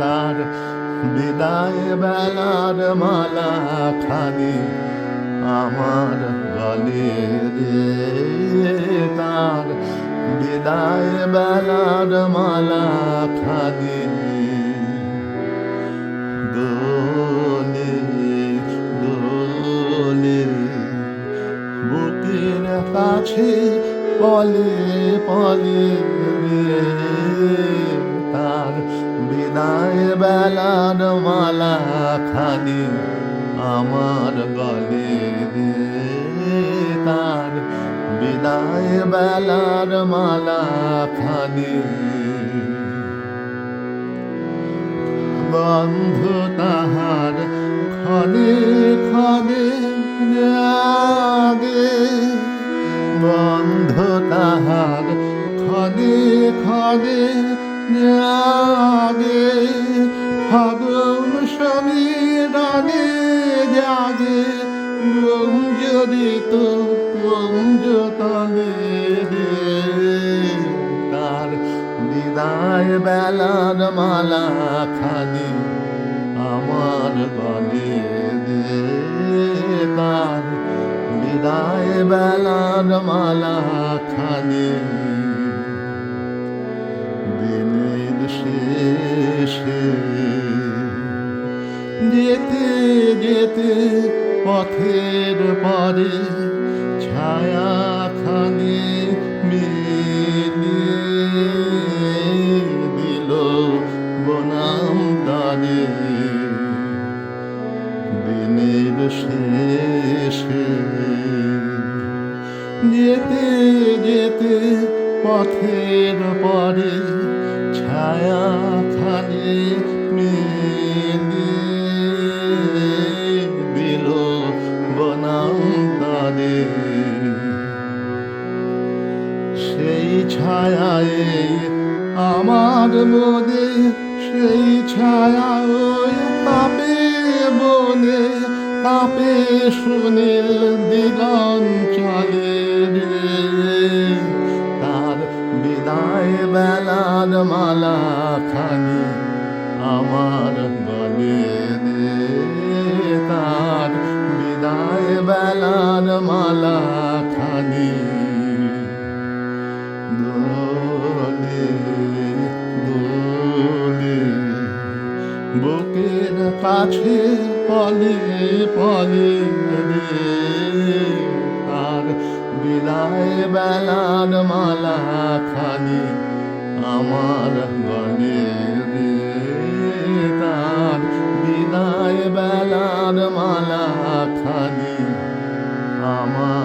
তার বিদায় বেলার মালা খানি আমার গলে তার বিদায় বেলার মালা খানি দোলে দোলে, বুকের কাছে পলে পলে তার বিদায় বেলার মালা খানি আমার গলে রে, তার বিদায় বেলার মালা খানি। বন্ধু তাহার ক্ষণে ক্ষণে ক্ষণে ক্ষণে রাগে ফাগুন সমীরণে জাগে গুঞ্জরিত কুঞ্জ তলে তার বিদায় বেলার মালা খানি আমার গলে দে। তার বিদায় বেলার মালা খানি শেষে। যেতে যেতে পথের পরে ছায়া খানি দিল বনাম তারে। দিনের শেষে যেতে যেতে পথের পরে ছায়া খানি মিলিয়ে দিল বনাম তারে সেই ছায়ায় আমার মনে, সেই ছায়া ওই তাপে বনে, তাপে সুনীল দিগন বেলার মালা খানি আমার গলে রে তার বিদায় বেলার মালা খানি। দোলে দোলে, বুকের কাছে পলে পলে রে তার বিদায় বেলার মালা খানি। আমার গলে রে তার বিদায় বেলার মালা খানি আমার